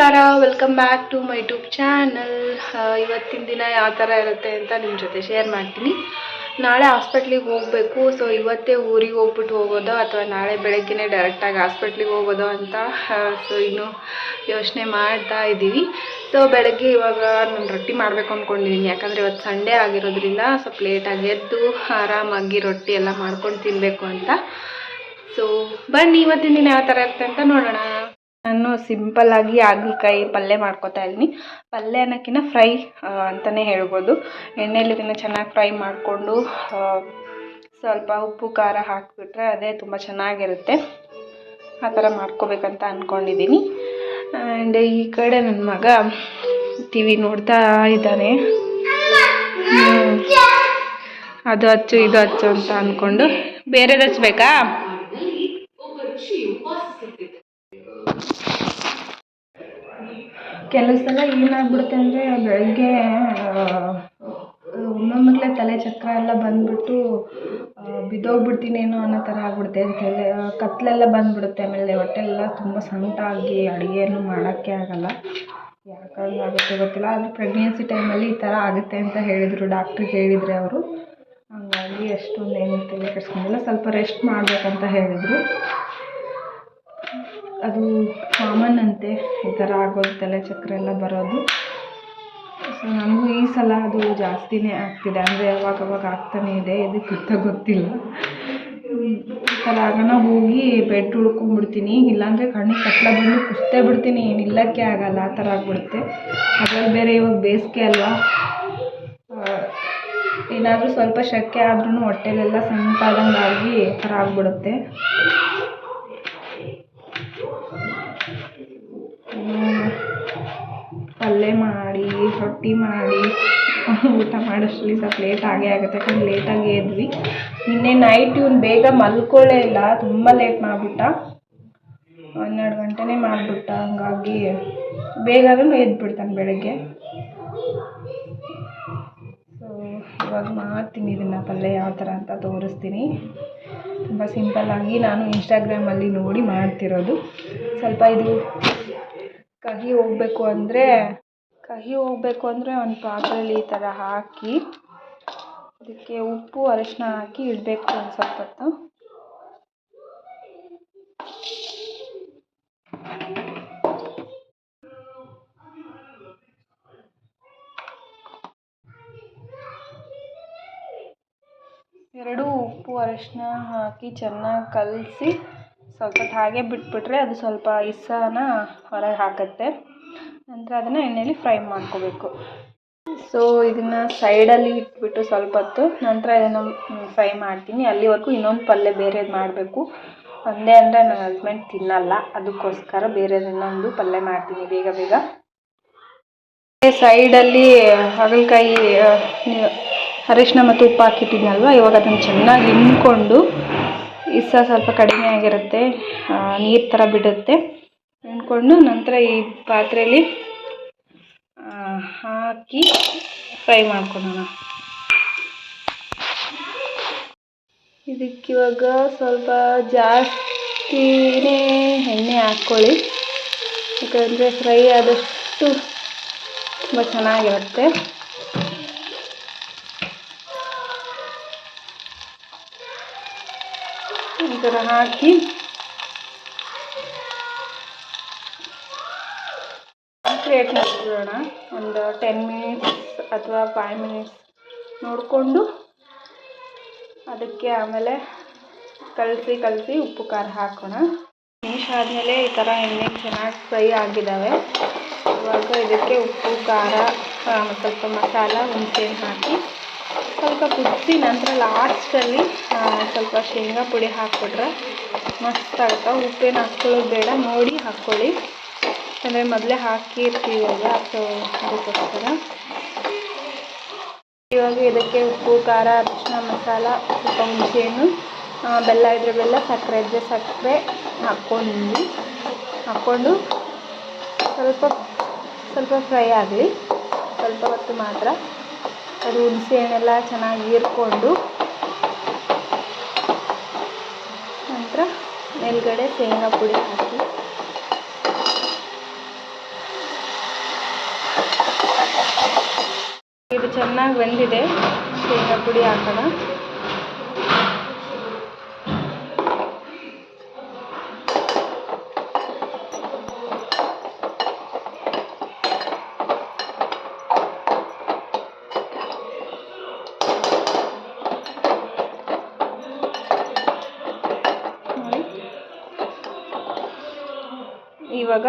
ನಮಸ್ಕಾರ welcome back to my YouTube channel ಇವತ್ತಿನ ದಿನ ಯಾವ ಥರ ಇರುತ್ತೆ ಅಂತ ನಿಮ್ಮ ಜೊತೆ ಶೇರ್ ಮಾಡ್ತೀನಿ. ನಾಳೆ ಹಾಸ್ಪಿಟ್ಲಿಗೆ ಹೋಗಬೇಕು ಸೊ ಇವತ್ತೇ ಊರಿಗೆ ಹೋಗ್ಬಿಟ್ಟು ಹೋಗೋದೋ ಅಥವಾ ನಾಳೆ ಬೆಳಗ್ಗೆನೇ ಡೈರೆಕ್ಟಾಗಿ ಹಾಸ್ಪಿಟ್ಲಿಗೆ ಹೋಗೋದೋ ಅಂತ ಸೊ ಇನ್ನು ಯೋಚನೆ ಮಾಡ್ತಾ ಇದ್ದೀವಿ. ಸೊ ಬೆಳಗ್ಗೆ ಇವಾಗ ನಾನು ರೊಟ್ಟಿ ಮಾಡಬೇಕು ಅಂದ್ಕೊಂಡಿದ್ದೀನಿ ಯಾಕಂದರೆ ಇವತ್ತು ಸಂಡೇ ಆಗಿರೋದ್ರಿಂದ ಸ್ವಲ್ಪ ಲೇಟಾಗಿ ಎದ್ದು ಆರಾಮಾಗಿ ರೊಟ್ಟಿ ಎಲ್ಲ ಮಾಡ್ಕೊಂಡು ತಿನ್ನಬೇಕು ಅಂತ. ಸೊ ಬನ್ನಿ, ಇವತ್ತಿನ ದಿನ ಯಾವ ಥರ ಇರುತ್ತೆ ಅಂತ ನೋಡೋಣ. ನಾನು ಸಿಂಪಲ್ ಆಗಿ ಹಾಗಲಕಾಯಿ ಪಲ್ಯ ಮಾಡ್ಕೊತಾ ಇದ್ದೀನಿ. ಪಲ್ಯ ಅನ್ನೋಕ್ಕಿಂತ ಫ್ರೈ ಅಂತಲೇ ಹೇಳ್ಬೋದು. ಎಣ್ಣೆಲಿ ಇದನ್ನು ಚೆನ್ನಾಗಿ ಫ್ರೈ ಮಾಡಿಕೊಂಡು ಸ್ವಲ್ಪ ಉಪ್ಪು, ಖಾರ ಹಾಕಿಬಿಟ್ರೆ ಅದೇ ತುಂಬ ಚೆನ್ನಾಗಿರುತ್ತೆ. ಆ ಥರ ಮಾಡ್ಕೋಬೇಕಂತ ಅಂದ್ಕೊಂಡಿದ್ದೀನಿ ಆ್ಯಂಡ್ ಈ ಕಡೆ ನನ್ನ ಮಗ ಟಿ ವಿ ನೋಡ್ತಾ ಇದ್ದಾನೆ. ಅದು ಹಚ್ಚು, ಇದು ಹಚ್ಚು ಅಂತ ಅಂದ್ಕೊಂಡು ಬೇರೆದು ಹಚ್ಬೇಕಾ ಕೆಲವು ಸಲ ಏನಾಗ್ಬಿಡುತ್ತೆ ಅಂದರೆ ಬೆಳಗ್ಗೆ ಒಮ್ಮೊಮ್ಮೆ ತಲೆ ಚಕ್ರ ಎಲ್ಲ ಬಂದುಬಿಟ್ಟು ಬಿದ್ದೋಗ್ಬಿಡ್ತೀನೇನೋ ಅನ್ನೋ ಥರ ಆಗ್ಬಿಡುತ್ತೆ. ತಲೆ ಕತ್ತಲೆಲ್ಲ ಬಂದುಬಿಡುತ್ತೆ ಆಮೇಲೆ ಹೊಟ್ಟೆಲ್ಲ ತುಂಬ ಆಗಿ ಅಡುಗೆಯನ್ನು ಮಾಡೋಕ್ಕೆ ಆಗೋಲ್ಲ. ಯಾಕಂದ್ರೆ ಆಗುತ್ತೆ ಗೊತ್ತಿಲ್ಲ. ಆದರೆ ಪ್ರೆಗ್ನೆನ್ಸಿ ಟೈಮಲ್ಲಿ ಈ ಥರ ಆಗುತ್ತೆ ಅಂತ ಹೇಳಿದರು. ಡಾಕ್ಟ್ರಿಗೆ ಹೇಳಿದರೆ ಅವರು. ಹಂಗಾಗಿ ಅಷ್ಟೊಂದು ಏನು ತಲೆ ಕೆಡ್ಸ್ಕೊಂಡಿಲ್ಲ. ಸ್ವಲ್ಪ ರೆಸ್ಟ್ ಮಾಡಬೇಕಂತ ಹೇಳಿದರು. ಅದು ಕಾಮನ್ ಅಂತೆ, ಈ ಥರ ಆಗೋದು, ತಲೆ ಚಕ್ರ ಎಲ್ಲ ಬರೋದು. ಸೊ ನಮಗೂ ಈ ಸಲ ಅದು ಜಾಸ್ತಿನೇ ಆಗ್ತಿದೆ. ಅಂದರೆ ಯಾವಾಗ ಅವಾಗ ಆಗ್ತಾನೇ ಇದೆ ಇದಕ್ಕೆ ಅಂತ ಗೊತ್ತಿಲ್ಲ. ಈ ಥರ ಆಗೋಣ ಹೋಗಿ ಬೆಡ್ ಉಳ್ಕೊಂಡ್ಬಿಡ್ತೀನಿ. ಇಲ್ಲಾಂದರೆ ಕಣ್ಣಿಗೆ ಕಟ್ಲ ಬಂದು ಕುಸ್ತೇ ಬಿಡ್ತೀನಿ. ನಿಲ್ಲಕ್ಕೆ ಆಗಲ್ಲ, ಆ ಥರ ಆಗ್ಬಿಡುತ್ತೆ. ಅದ್ರಲ್ಲಿ ಬೇರೆ ಇವಾಗ ಬೇಸಿಗೆ ಅಲ್ವಾ? ಏನಾದರೂ ಸ್ವಲ್ಪ ಶೆಕೆ ಆದ್ರೂ ಹೊಟ್ಟೆಲೆಲ್ಲ ಸಣ್ಣ ಆದಂಗಾಗಿ ಈ ಥರ ಆಗ್ಬಿಡುತ್ತೆ. ರೊಟ್ಟಿ ಮಾಡಿ, ಊಟ ಮಾಡೋಷ್ಟರಲ್ಲಿ ಸ್ವಲ್ಪ ಲೇಟ್ ಆಗೇ ಆಗುತ್ತೆ. ಯಾಕಂದ್ರೆ ಲೇಟಾಗಿ ಎದ್ವಿ ನಿನ್ನೆ ನೈಟ್ ಇವ್ನು ಬೇಗ ಮಲ್ಕೊಳ್ಳೇ ಇಲ್ಲ. ತುಂಬ ಲೇಟ್ ಮಾಡಿಬಿಟ್ಟ. ಹನ್ನೆರಡು ಗಂಟೆನೇ ಮಾಡಿಬಿಟ್ಟ. ಹಂಗಾಗಿ ಬೇಗನೂ ಎದ್ಬಿಡ್ತಾನೆ ಬೆಳಗ್ಗೆ. ಸೊ ಇವಾಗ ಮಾಡ್ತೀನಿ ಇದನ್ನು ಪಲ್ಯ ಯಾವ ಥರ ಅಂತ ತೋರಿಸ್ತೀನಿ. ತುಂಬ ಸಿಂಪಲ್ಲಾಗಿ ನಾನು ಇನ್ಸ್ಟಾಗ್ರಾಮಲ್ಲಿ ನೋಡಿ ಮಾಡ್ತಿರೋದು. ಸ್ವಲ್ಪ ಇದು ಕಹಿ ಹೋಗಬೇಕು ಅಂದರೆ ಕಹಿ ಹೋಗಬೇಕು ಅಂದರೆ ಒಂದು ಪಾತ್ರೆಯಲ್ಲಿ ಈ ಥರ ಹಾಕಿ, ಅದಕ್ಕೆ ಉಪ್ಪು ಅರಿಶಿನ ಹಾಕಿ ಇಡಬೇಕು ಒಂದು ಸ್ವಲ್ಪ ಹೊತ್ತು. ಎರಡು ಉಪ್ಪು ಅರಿಶಿನ ಹಾಕಿ ಚೆನ್ನಾಗಿ ಕಲಸಿ ಸ್ವಲ್ಪ ಹಾಗೆ ಬಿಟ್ಬಿಟ್ರೆ ಅದು ಸ್ವಲ್ಪ ಇಸನ ಹೊರಗೆ ಹಾಕುತ್ತೆ. ನಂತರ ಅದನ್ನು ಎಣ್ಣೆಯಲ್ಲಿ ಫ್ರೈ ಮಾಡ್ಕೋಬೇಕು. ಸೊ ಇದನ್ನು ಸೈಡಲ್ಲಿ ಇಟ್ಬಿಟ್ಟು ಸ್ವಲ್ಪ ಹೊತ್ತು ನಂತರ ಇದನ್ನು ಫ್ರೈ ಮಾಡ್ತೀನಿ. ಅಲ್ಲಿವರೆಗೂ ಇನ್ನೊಂದು ಪಲ್ಯ ಬೇರೆದು ಮಾಡಬೇಕು. ಒಂದೇ ಅಂದರೆ ನನ್ನ ಹಸ್ಬೆಂಡ್ ತಿನ್ನಲ್ಲ. ಅದಕ್ಕೋಸ್ಕರ ಬೇರೆದು ಇನ್ನೊಂದು ಪಲ್ಯ ಮಾಡ್ತೀನಿ ಬೇಗ ಬೇಗ. ಸೈಡಲ್ಲಿ ಹಾಗಲಕಾಯಿ ಅರಿಶಿನ ಮತ್ತು ಉಪ್ಪು ಹಾಕಿಟ್ಟಿದ್ನಲ್ವ? ಇವಾಗ ಅದನ್ನು ಚೆನ್ನಾಗಿ ಹಿಂಡ್ಕೊಂಡು ಇಸ ಸ್ವಲ್ಪ ಕಡಿಮೆ ಆಗಿರುತ್ತೆ. ನೀರು ಥರ ಬಿಡುತ್ತೆ. ಹಿಂಡ್ಕೊಂಡು ನಂತರ ಈ ಪಾತ್ರೆಯಲ್ಲಿ ಹಾಕಿ ಫ್ರೈ ಮಾಡ್ಕೊಳ್ಳೋಣ. ಇದಕ್ಕಿವಾಗ ಸ್ವಲ್ಪ ಜಾಸ್ತಿನೇ ಎಣ್ಣೆ ಹಾಕ್ಕೊಳ್ಳಿ. ಯಾಕಂದರೆ ಫ್ರೈ ಆದಷ್ಟು ತುಂಬ ಚೆನ್ನಾಗಿರುತ್ತೆ. ಈ ಥರ ಹಾಕಿ ಕ್ರಿಯೇಟ್ ಮಾಡ್ಕೊಳ್ಳೋಣ ಒಂದು ಟೆನ್ ಮಿನಿಟ್ಸ್ ಅಥವಾ ಫೈವ್ ಮಿನಿಟ್ಸ್ ನೋಡಿಕೊಂಡು ಅದಕ್ಕೆ ಆಮೇಲೆ ಕಲಸಿ ಕಲಸಿ ಉಪ್ಪು ಖಾರ ಹಾಕೋಣ. ನಿಮಿಷ ಆದಮೇಲೆ ಈ ಥರ ಎಣ್ಣೆ ಚೆನ್ನಾಗಿ ಫ್ರೈ ಆಗಿದ್ದಾವೆ ಇವಾಗ ಇದಕ್ಕೆ ಉಪ್ಪು, ಖಾರ ಸ್ವಲ್ಪ ಮಸಾಲ, ಹುಣಸೆಹಣ್ಣು ಹಾಕಿ ಸ್ವಲ್ಪ ಕುದಿಸಿ ನಂತರ ಲಾಸ್ಟಲ್ಲಿ ಸ್ವಲ್ಪ ಶೇಂಗಾ ಪುಡಿ ಹಾಕ್ಬಿಟ್ರೆ ಮಸ್ತ್ ಆಗುತ್ತೆ. ಉಪ್ಪೇನು ಹಾಕ್ಕೊಳ್ಳೋದು ಬೇಡ, ನೋಡಿ ಹಾಕ್ಕೊಳ್ಳಿ ಅಂದರೆ ಮೊದಲೇ ಹಾಕಿರ್ತೀವಲ್ಲ ಸೊ ಅದಕ್ಕೋಸ್ಕರ. ಇವಾಗ ಇದಕ್ಕೆ ಉಪ್ಪು ಖಾರ ಅರಿಶಿನ ಮಸಾಲ ಸ್ವಲ್ಪ ಆ, ಬೆಲ್ಲ ಇದ್ರೆ ಬೆಲ್ಲ ಸಕ್ಕರೆ ಇದ್ದರೆ ಸಕ್ಕರೆ ಹಾಕ್ಕೊಂಡು ಹಾಕ್ಕೊಂಡು ಸ್ವಲ್ಪ ಸ್ವಲ್ಪ ಫ್ರೈ ಆಗಲಿ. ಸ್ವಲ್ಪ ಹೊತ್ತು ಮಾತ್ರ ಅದು ಹುಣಸೆ ಹಣ್ಣೆಲ್ಲ ಚೆನ್ನಾಗಿ ಹೀರ್ಕೊಂಡು ನಂತರ ಮೇಲ್ಗಡೆ ಶೇಂಗಾ ಪುಡಿ ಹಾಕಿ. ಇದು ಚೆನ್ನಾಗಿ ಬೆಂದಿದೆ. ಶೇಂಗಾ ಪುಡಿ ಹಾಕೋಣ. ಇವಾಗ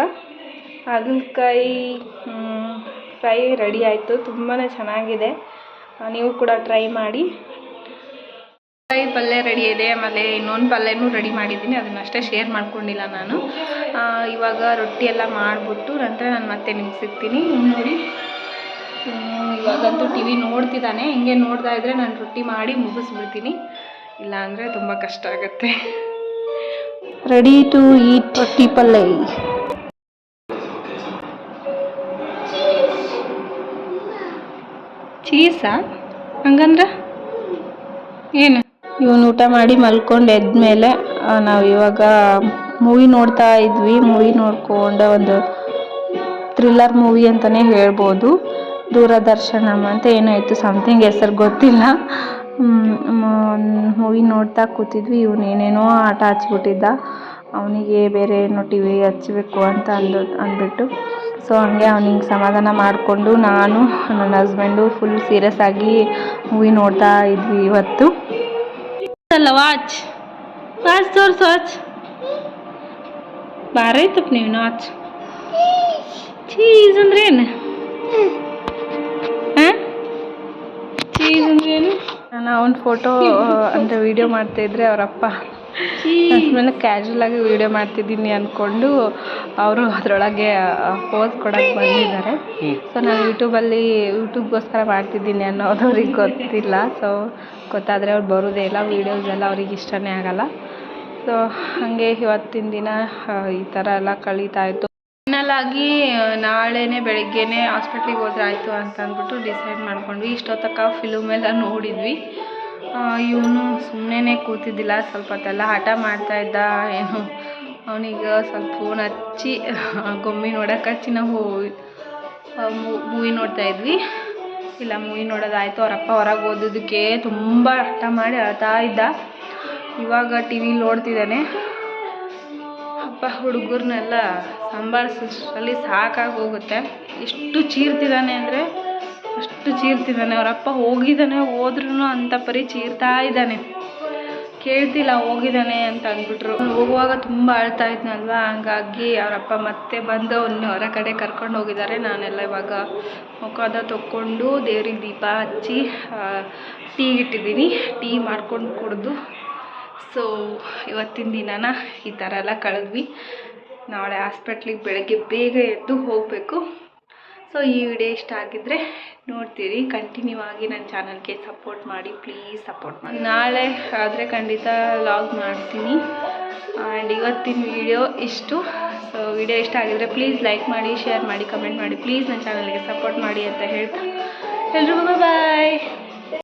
ಹಾಗಲಕಾಯಿ ಫ್ರೈ ರೆಡಿ ಆಯಿತು ತುಂಬಾ ಚೆನ್ನಾಗಿದೆ. ನೀವು ಕೂಡ ಟ್ರೈ ಮಾಡಿ. ಫ್ರೈ ಪಲ್ಯ ರೆಡಿ ಇದೆ, ಆಮೇಲೆ ಇನ್ನೊಂದು ಪಲ್ಯನೂ ರೆಡಿ ಮಾಡಿದ್ದೀನಿ ಅದನ್ನಷ್ಟೇ ಶೇರ್ ಮಾಡ್ಕೊಂಡಿಲ್ಲ ನಾನು. ಇವಾಗ ರೊಟ್ಟಿ ಎಲ್ಲ ಮಾಡಿಬಿಟ್ಟು ನಂತರ ನಾನು ಮತ್ತೆ ನಿಮ್ಗೆ ಸಿಗ್ತೀನಿ. ನೋಡಿ ಇವಾಗಂತೂ ಟಿ ವಿ ನೋಡ್ತಿದ್ದಾನೆ ಹಿಂಗೆ ನೋಡ್ತಾ ಇದ್ದರೆ ನಾನು ರೊಟ್ಟಿ ಮಾಡಿ ಮುಗಿಸ್ಬಿಡ್ತೀನಿ. ಇಲ್ಲಾಂದರೆ ತುಂಬ ಕಷ್ಟ ಆಗುತ್ತೆ. ರೆಡಿ ಟು ಈಟ್ ರೊಟ್ಟಿ ಪಲ್ಯ. ಚೀಸಾ ಹಂಗಂದ್ರೆ? ಏನು? ಇವನು ಊಟ ಮಾಡಿ ಮಲ್ಕೊಂಡು ಎದ್ಮೇಲೆ ನಾವು ಇವಾಗ ಮೂವಿ ನೋಡ್ತಾ ಇದ್ವಿ. ಮೂವಿ ನೋಡ್ಕೊಂಡು ಒಂದು ಥ್ರಿಲ್ಲರ್ ಮೂವಿ ಅಂತಲೇ ಹೇಳ್ಬೋದು. ದೂರದರ್ಶನ ಅಂತ ಏನಾಯಿತು ಸಮಥಿಂಗ್ ಹೆಸರು ಗೊತ್ತಿಲ್ಲ. ಮೂವಿ ನೋಡ್ತಾ ಕೂತಿದ್ವಿ. ಇವನು ಏನೇನೋ ಆಟ ಹಚ್ಬಿಟ್ಟಿದ್ದ. ಅವನಿಗೆ ಬೇರೆ ಏನೋ ಟಿ ವಿ ಹಚ್ಚಬೇಕು ಅಂತ ಅಂದು, ಅಂದ್ಬಿಟ್ಟು ಸೊ ಹಂಗೆ ಅವ್ನಿಗೆ ಸಮಾಧಾನ ಮಾಡಿಕೊಂಡು ನಾನು ನನ್ನ ಹಸ್ಬೆಂಡು ಫುಲ್ ಸೀರಿಯಸ್ ಆಗಿ ಮೂವಿ ನೋಡ್ತಾ ಇದ್ವಿ ಇವತ್ತು. ಅಲ್ಲ ವಾಚ್ ವಾಚ್ ತೋರ್ಸು ವಾಚ್ ಬಾರೈತಪ್ಪ ನೀವು ವಾಚ್ ಚೀಸ್ ಅಂದ್ರೆ ಏನು? ಚೀಸ್ ಅಂದ್ರೆ ಏನು? ನಾನು ಅವನ ಫೋಟೋ ಅಂದರೆ ವಿಡಿಯೋ ಮಾಡ್ತಾ ಇದ್ರೆ ಅವರಪ್ಪ. ಮೇಲೆ ಕ್ಯಾಶುವಲ್ ಆಗಿ ವಿಡಿಯೋ ಮಾಡ್ತಿದ್ದೀನಿ ಅಂದ್ಕೊಂಡು ಅವರು ಅದರೊಳಗೆ ಪೋಸ್ ಕೊಡಕ್ಕೆ ಬಂದಿದ್ದಾರೆ. ಸೊ ನಾನು ಯೂಟ್ಯೂಬಲ್ಲಿ ಯೂಟ್ಯೂಬ್ಗೋಸ್ಕರ ಮಾಡ್ತಿದ್ದೀನಿ ಅನ್ನೋದು ಅವ್ರಿಗೆ ಗೊತ್ತಿಲ್ಲ. ಸೊ ಗೊತ್ತಾದರೆ ಅವ್ರು ಬರೋದೇ ಇಲ್ಲ ವೀಡಿಯೋಸ್ ಎಲ್ಲ ಅವ್ರಿಗೆ ಇಷ್ಟನೇ ಆಗಲ್ಲ. ಸೊ ಹಾಗೆ ಇವತ್ತಿನ ದಿನ ಈ ಥರ ಎಲ್ಲ ಕಳೀತಾ ಇತ್ತು. ಫೈನಲ್ ಆಗಿ ನಾಳೆನೇ ಬೆಳಗ್ಗೆನೇ ಹಾಸ್ಪಿಟ್ಲಿಗೆ ಹೋದ್ರೆ ಆಯಿತು ಅಂತ ಅಂದ್ಬಿಟ್ಟು ಡಿಸೈಡ್ ಮಾಡ್ಕೊಂಡ್ವಿ. ಇಷ್ಟೊತ್ತಕ ಫಿಲಮ್ ಎಲ್ಲ ನೋಡಿದ್ವಿ. ಇವನು ಸುಮ್ಮನೆ ಕೂತಿದ್ದಿಲ್ಲ, ಸ್ವಲ್ಪ ಹೊತ್ತೆಲ್ಲ ಹಠ ಮಾಡ್ತಾ ಇದ್ದ, ಏನು ಅವನಿಗೆ ಸ್ವಲ್ಪ ಫೋನ್ ಹಚ್ಚಿ ಗೊಂಬೆ ನೋಡಕ್ಕೆ ಹಚ್ಚಿ ನಾವು ಮೂವಿ ನೋಡ್ತಾ ಇದ್ವಿ. ಇಲ್ಲ ಮೂವಿ ನೋಡೋದಾಯಿತು, ಅವರಪ್ಪ ಹೊರಗೆ ಓದೋದಕ್ಕೆ ತುಂಬ ಹಠ ಮಾಡಿ ಅಳ್ತಾ ಇದ್ದ. ಇವಾಗ ಟಿ ವಿ ನೋಡ್ತಿದ್ದಾನೆ. ಅಪ್ಪ ಹುಡುಗರನ್ನೆಲ್ಲ ಸಂಭಾಳಿಸೋಷ್ಟರಲ್ಲಿ ಸಾಕಾಗಿ ಹೋಗುತ್ತೆ. ಎಷ್ಟು ಚೀರ್ತಿದ್ದಾನೆ ಅಂದರೆ ಅಷ್ಟು ಚೀರ್ತಿದ್ದಾನೆ. ಅವರಪ್ಪ ಹೋಗಿದ್ದಾನೆ ಹೋದ್ರೂ ಅಂತ ಪರಿ ಚೀರ್ತಾ ಇದ್ದಾನೆ. ಕೇಳ್ತಿಲ್ಲ ಹೋಗಿದ್ದಾನೆ ಅಂತ ಅಂದ್ಬಿಟ್ರು. ಹೋಗುವಾಗ ತುಂಬ ಅಳ್ತಾ ಇದ್ನಲ್ವ ಹಂಗಾಗಿ ಅವರಪ್ಪ ಮತ್ತೆ ಬಂದು ಅವನ್ನ ಹೊರ ಕಡೆ ಕರ್ಕೊಂಡು ಹೋಗಿದ್ದಾರೆ. ನಾನೆಲ್ಲ ಇವಾಗ ಮುಖದ ತೊಕ್ಕೊಂಡು ದೇವ್ರಿಗೆ ದೀಪ ಹಚ್ಚಿ ಟೀ ಇಟ್ಟಿದ್ದೀನಿ. ಟೀ ಮಾಡ್ಕೊಂಡು ಕುಡಿದು. ಸೊ ಇವತ್ತಿನ ದಿನನ ಈ ಥರ ಎಲ್ಲ ಕಳೆದ್ವಿ. ನಾಳೆ ಹಾಸ್ಪಿಟ್ಲಿಗೆ ಬೆಳಗ್ಗೆ ಬೇಗ ಎದ್ದು ಹೋಗಬೇಕು. ಸೊ ಈ ವಿಡಿಯೋ ಇಷ್ಟ ಆಗಿದ್ದರೆ ನೋಡ್ತೀರಿ. ಕಂಟಿನ್ಯೂ ಆಗಿ ನನ್ನ ಚಾನಲ್ಗೆ ಸಪೋರ್ಟ್ ಮಾಡಿ ಪ್ಲೀಸ್ ಸಪೋರ್ಟ್ ಮಾಡಿ. ನಾಳೆ ಆದರೆ ಖಂಡಿತ ಲಾಗ್ ಮಾಡ್ತೀನಿ. ಆ್ಯಂಡ್ ಇವತ್ತಿನ ವಿಡಿಯೋ ಇಷ್ಟು. ಸೊ ವಿಡಿಯೋ ಇಷ್ಟ ಆಗಿದ್ರೆ ಪ್ಲೀಸ್ ಲೈಕ್ ಮಾಡಿ ಶೇರ್ ಮಾಡಿ ಕಮೆಂಟ್ ಮಾಡಿ. ಪ್ಲೀಸ್ ನನ್ನ ಚಾನಲ್ಗೆ ಸಪೋರ್ಟ್ ಮಾಡಿ ಅಂತ ಹೇಳ್ತಾ. ಎಲ್ರಿಗೂ ಬಾಯ್